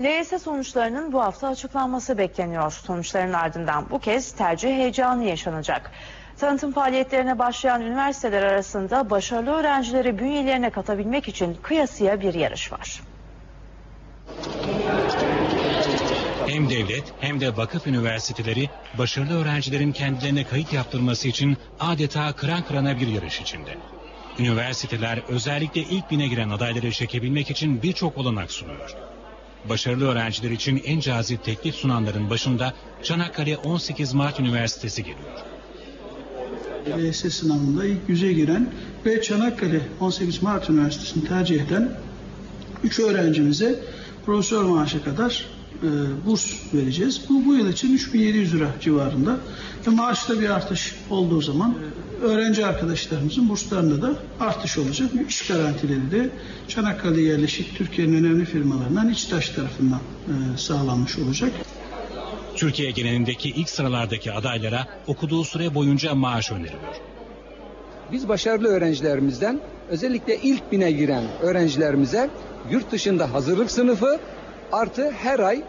LYS sonuçlarının bu hafta açıklanması bekleniyor. Sonuçların ardından bu kez tercih heyecanı yaşanacak. Tanıtım faaliyetlerine başlayan üniversiteler arasında başarılı öğrencileri bünyelerine katabilmek için kıyasıya bir yarış var. Hem devlet hem de vakıf üniversiteleri başarılı öğrencilerin kendilerine kayıt yaptırması için adeta kıran kırana bir yarış içinde. Üniversiteler özellikle ilk bine giren adayları çekebilmek için birçok olanak sunuyor. Başarılı öğrenciler için en cazip teklif sunanların başında Çanakkale 18 Mart Üniversitesi geliyor. LYS sınavında ilk yüze giren ve Çanakkale 18 Mart Üniversitesi'ni tercih eden 3 öğrencimize profesör maaşı kadar e, burs vereceğiz. Bu, bu yıl için 3700 lira civarında. Ve maaşta bir artış olduğu zaman e, öğrenci arkadaşlarımızın burslarında da artış olacak. Bu iş garantileri de Çanakkale yerleşik Türkiye'nin önemli firmalarından İçtaş tarafından e, sağlanmış olacak. Türkiye genelindeki ilk sıralardaki adaylara okuduğu süre boyunca maaş öneriliyor. Biz başarılı öğrencilerimizden özellikle ilk bine giren öğrencilerimize yurt dışında hazırlık sınıfı artı her ay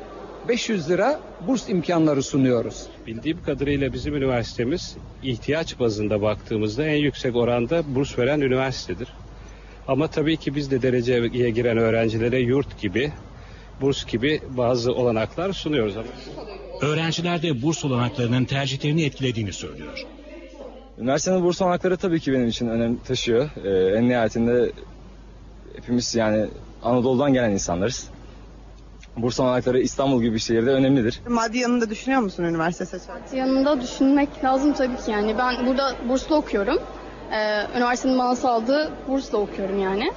500 lira burs imkanları sunuyoruz. Bildiğim kadarıyla bizim üniversitemiz ihtiyaç bazında baktığımızda en yüksek oranda burs veren üniversitedir. Ama tabii ki biz de dereceye giren öğrencilere yurt gibi, burs gibi bazı olanaklar sunuyoruz. Ama Öğrenciler de burs olanaklarının tercihlerini etkilediğini söylüyor. Üniversitenin burs olanakları tabii ki benim için önem taşıyor. Ee, en nihayetinde hepimiz yani Anadolu'dan gelen insanlarız. Burs olanakları İstanbul gibi bir şehirde önemlidir. Maddi yanını da düşünüyor musun üniversite seçerken? Yanında düşünmek lazım tabii ki yani. Ben burada burslu okuyorum. Ee, üniversitenin bana sağladığı bursla okuyorum yani.